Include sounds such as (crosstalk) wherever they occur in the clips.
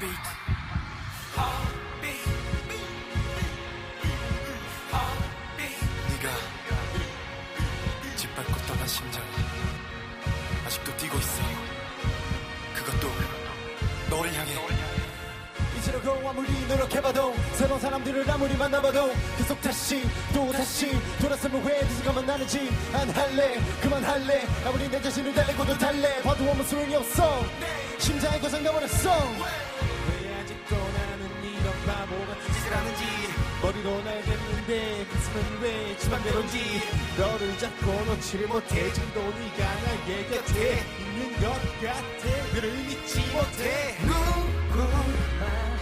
네가 짓밟고 떠난 심장 아직도 뛰고 있어. 그것도 너를 향해. 이제로 아무리 노력해봐도 새로운 사람들을 아무리 만나봐도 계속 다시 또 다시 돌아서면 왜 늦어가만 나는지 안 할래. 그만할래. 아무리 내 자신을 달래고도 달래. 봐도 아무 소용이 없어. 심장이 고장나버렸어 짓을 하는지 머리로는 알겠는데 가슴은 왜 지맘대로인지 너를 잡고 놓지를 못해 지금도 네가 나의 곁에 있는 것 같아. 너를 믿지 못해. 나도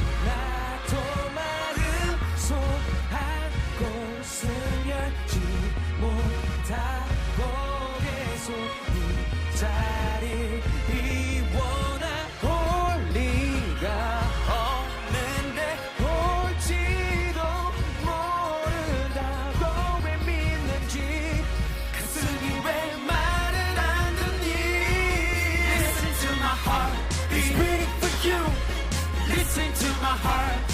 heart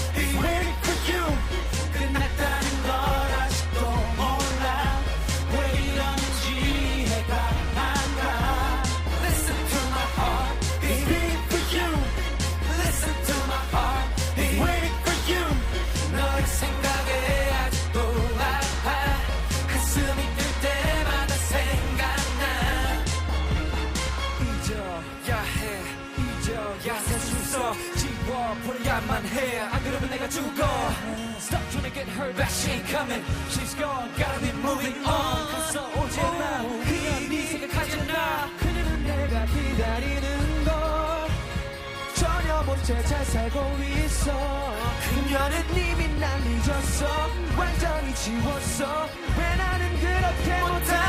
살고 있어. 그녀는 이미 날 잊었어. 완전히 지웠어. 왜 나는 그렇게 못하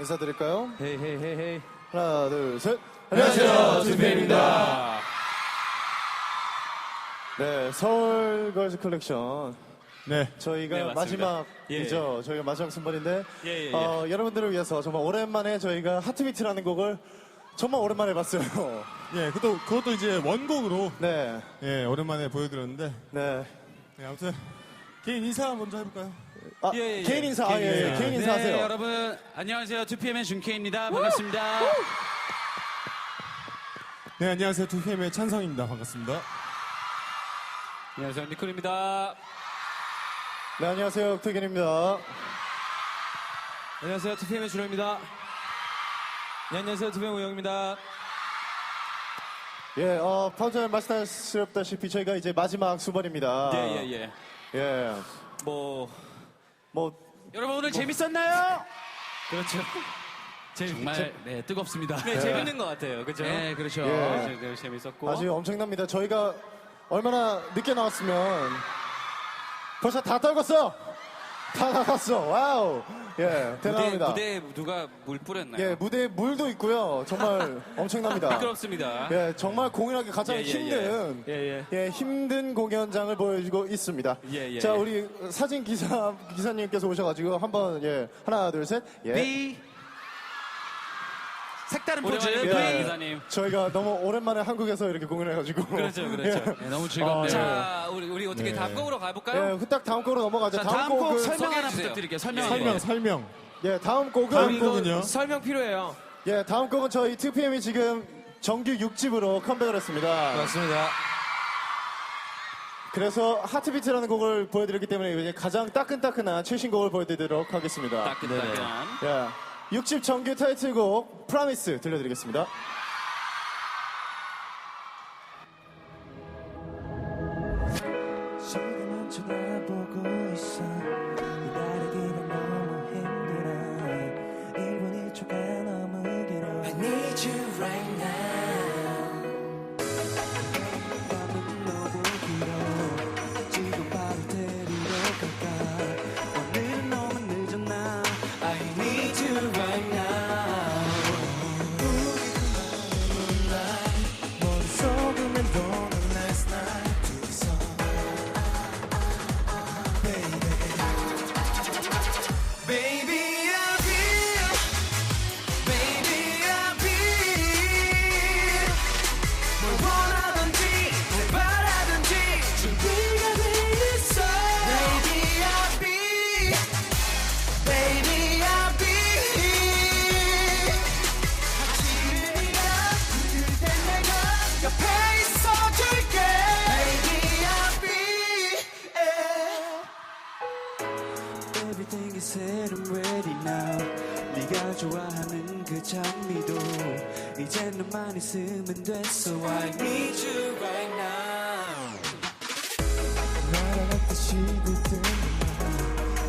인사드릴까요? 헤이 헤이 헤이 헤이. 하나, 둘, 셋. 안녕하세요, 준비입니다. 네, 서울 걸즈 컬렉션. 네. 저희가 네, 맞습니다. 마지막이죠. 저희가 마지막 순번인데, 예, 예, 예. 어, 여러분들을 위해서 정말 오랜만에 저희가 하트비트라는 곡을 정말 오랜만에 봤어요. (laughs) 예, 그것도, 그것도 이제 원곡으로, 네, 예, 오랜만에 보여드렸는데, 네. 네, 아무튼, 개인 인사 먼저 해볼까요? 아, 예, 예, 예. 개인 인사, 아, 예, 예. 개인 인사하세요. 네, 여러분 안녕하세요. 2PM의 준케입니다. 반갑습니다. 네, 안녕하세요. 2PM의 찬성입니다. 반갑습니다. 안녕하세요. 니콜입니다. 네, 안녕하세요. 옥태균입니다. 안녕하세요. 2PM의 준호입니다. 네, 안녕하세요. 2PM 우영입니다. 예, 어, 방금 말씀하셨다시피 저희가 이제 마지막 수번입니다. 예, 예, 예. 예. 뭐 뭐, 여러분 오늘 재밌었나요? 그렇죠. 정말 네, 뜨겁습니다. 네, 재밌는 것 같아요. 그죠? 네, 그렇죠. 예. 네, 재밌었고. 아주 엄청납니다. 저희가 얼마나 늦게 나왔으면 벌써 다 떨궜어! 다 나갔어. 와우. 예, 대단합니다. 무대, 무대에 누가 물 뿌렸나요? 예, 무대에 물도 있고요. 정말 (laughs) 엄청납니다. 미끄럽습니다. 예, 정말 공연하기 가장 예, 예, 힘든 예, 예. 예, 힘든 공연장을 보여주고 있습니다. 예, 예, 자, 예. 우리 사진 기사 기사님께서 오셔가지고 한번 예 하나 둘 셋. 예. B 색다른 포즈 오랜만에 예. 기사님. 저희가 너무 오랜만에 한국에서 이렇게 공연해가지고. 그렇죠, (laughs) 그렇죠. 네, 너무 즐겁네요. 어, 자, 우리, 우리 어떻게 네. 다음 곡으로 예, 가볼까요? 후딱 다음 곡으로 넘어가죠. 자, 다음 곡 곡은 설명 하나 소개해주세요. 부탁드릴게요. 설명 예. 설명, 설명. 예, 다음 곡은 다음 곡은요? 설명 필요해요. 예, 다음 곡은 저희 2PM이 지금 정규 6집으로 컴백을 했습니다. 맞습니다. 그래서 하트비트라는 곡을 보여드렸기 때문에 이제 가장 따끈따끈한 최신 곡을 보여드리도록 하겠습니다. 따끈따끈한. 예, 6집 정규 타이틀곡 프라미스 들려드리겠습니다. 이제 너만 있으면 됐어. I need you right now. 날아갔듯이 굳은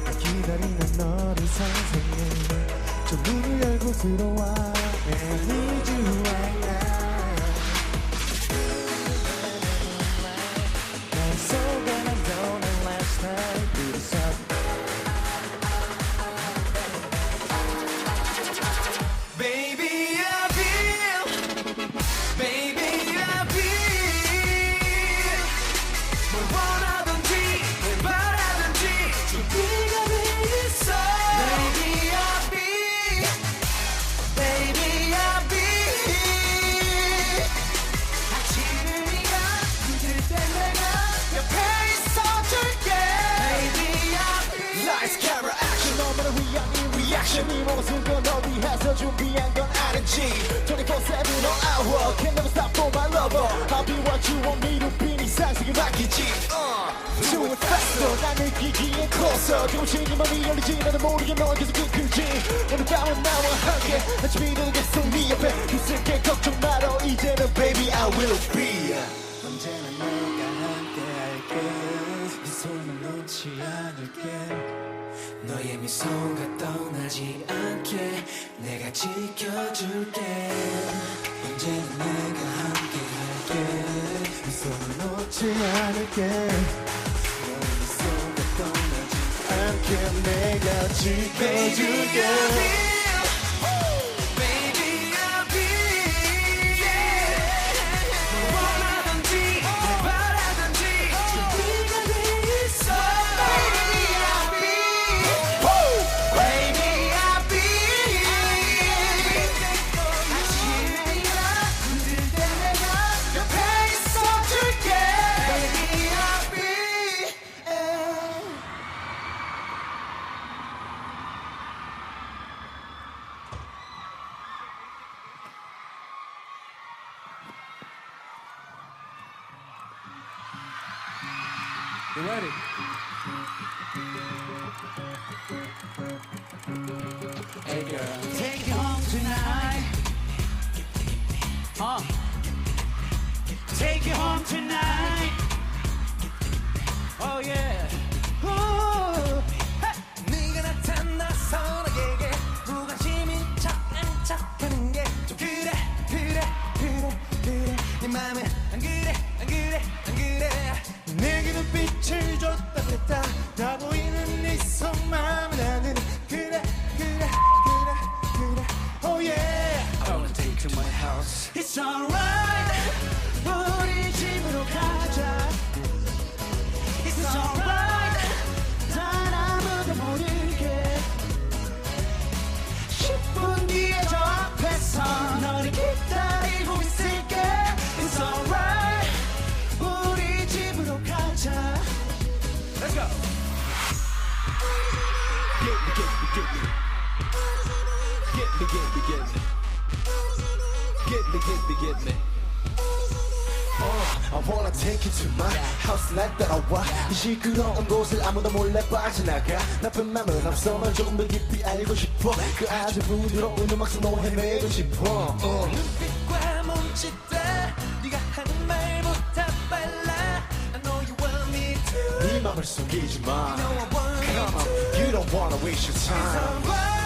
나 기다리는 너를 상상해. 저 문을 열고 들어와. I need you right now closer. 조금씩 네 맘이 열리지. 나도 모르게 널 계속 이끌지. 오늘 밤은 나와 함께. 아침이 되는 계속 네 옆에 있을게. 걱정 말어. 이제는 baby I will be. 언제나 너가 함께 할게. 네 손을 놓지 않을게. 너의 미소가 떠나지 않게 내가 지켜줄게 언제나 내가 함께 할게 네 손을 놓지 않을게 내가 지켜줄게 You ready? Hey girl, take you home tonight. Uh. Take you home tonight. Oh yeah. Me, get me. Get me, get me, get me. I wanna take you to my house 날 따라와 이 시끄러운 곳을 아무도 몰래 빠져나가. 나쁜 맘은 없어 널 조금 더 깊이 알고 싶어. 그 아주 부드러운 음악 속로 헤매고 싶어. 어. 빛과 몸짓 다 네가 하는 말보다 빨라. I know you want me to. 네 맘을 숨기지 마. Know I want don't wanna waste your time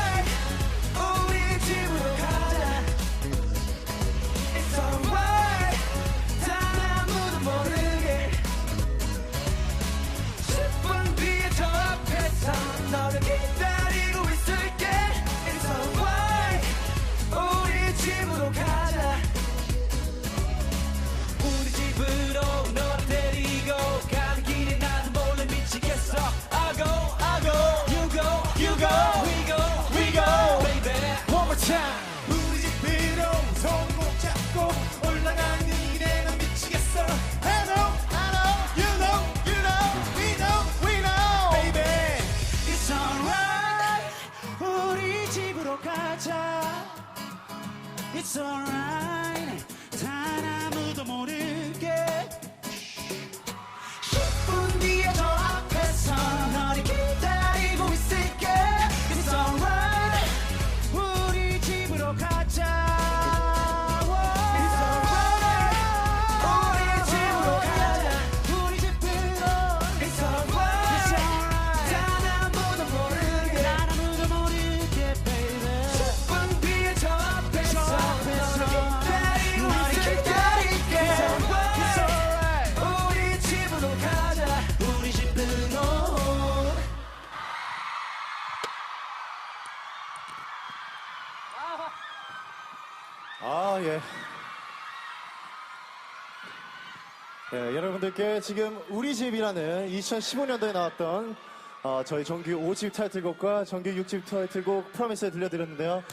여러분들께 지금 우리 집이라는 2015년도에 나왔던 어, 저희 정규 5집 타이틀곡과 정규 6집 타이틀곡 프로미스 들려드렸는데요.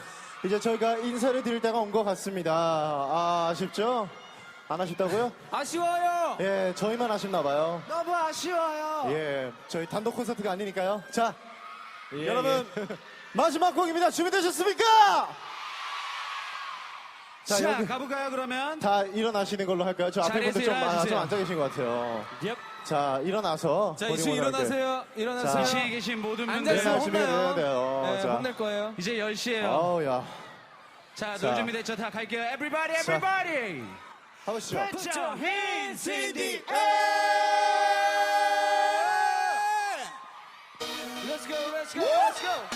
이제 저희가 인사를 드릴 때가 온 것 같습니다. 아, 아쉽죠? 안 아쉽다고요? 아쉬워요. 예, 저희만 아쉽나 봐요. 너무 아쉬워요. 예, 저희 단독 콘서트가 아니니까요. 자, 예, 여러분, (laughs) 마지막 곡입니다. 준비되셨습니까? 자, 자, 여기 가볼까요 그러면? 다 일어나시는 걸로 할까요? 저 앞에 자리에서 분들 좀, 아, 일어나주세요. 좀 앉아 계신 것 같아요. 예. 자, 일어나서. 자, 할게요. 일어나세요. 일어나세요. 자. 위에 계신 모든 네, 분들 혼나요. 돼요. 네, 자. 혼낼 거예요. 이제 10시에요. 어우, 야. 자, 자. 놀 준비 됐죠? 다 갈게요. Everybody, 자. everybody. 하보시죠. Put your hands in the air. Let's go, let's go, let's go.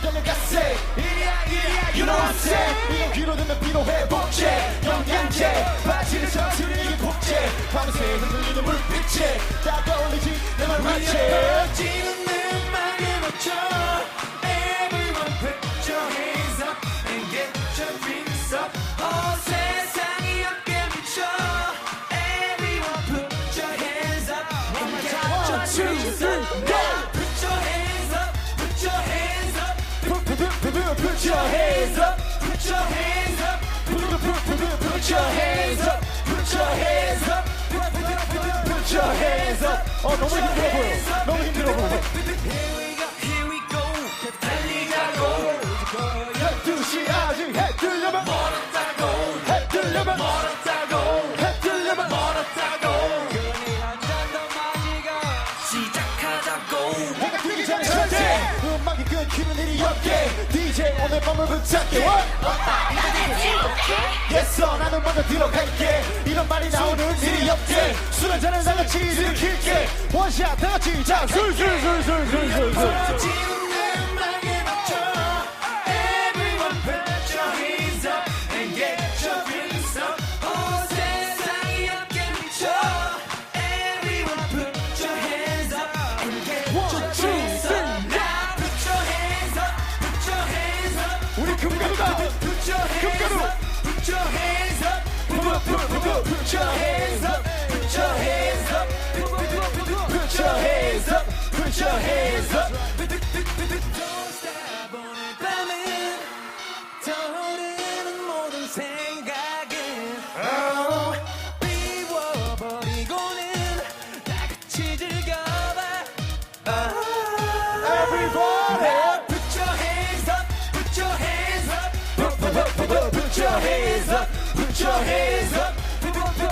계속 달려갔세. 이리야 이리야 You know what I'm saying? 이거 귀로 듣는 피로회 복제. 영양제. 빠지는 정신이 이게 복제. 밤새 흔들리는 물빛에. 다가올리지 내말 맞지. 퍼지는 음악에 맞춰 put, your hands up. Put your hands up. Put, your hands up. 어 너무 힘들어 보여. 너무 힘들어 보여. Here we go, here we go 달리자고 12시 아직 해 뜨려면 멀었다고 해 뜨려면 멀었다고 해 뜨려면 멀었다고 그니 한잔더 마시고 시작하자고 일으키는 일이 없게. DJ 오늘 밤을 붙잡게. 됐어 나는 먼저 들어갈게. 이런 말이 나오는 일이 없게. 술. 한잔을 다 같이 일으킬게. 원샷 다 같이 자 술술술술술술술 Put your hands up, put your hands up, put your hands up, put your hands up. 오늘 밤은 떠오르는 모든 생각은 비워버리고는 다 같이 즐겨봐 Everybody, Put your hands up, put your hands up put your hands up, put your hands up,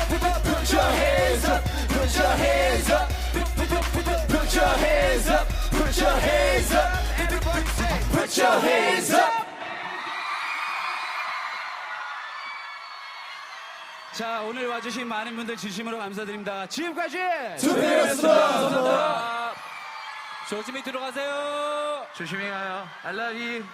put your hands up, put your hands up, put your hands up, put your hands up, put your hands up. 자, 오늘 와주신 많은 분들 진심으로 감사드립니다. 지금까지 준비했습니다. 조심히 들어가세요. 조심히 가요. I love you.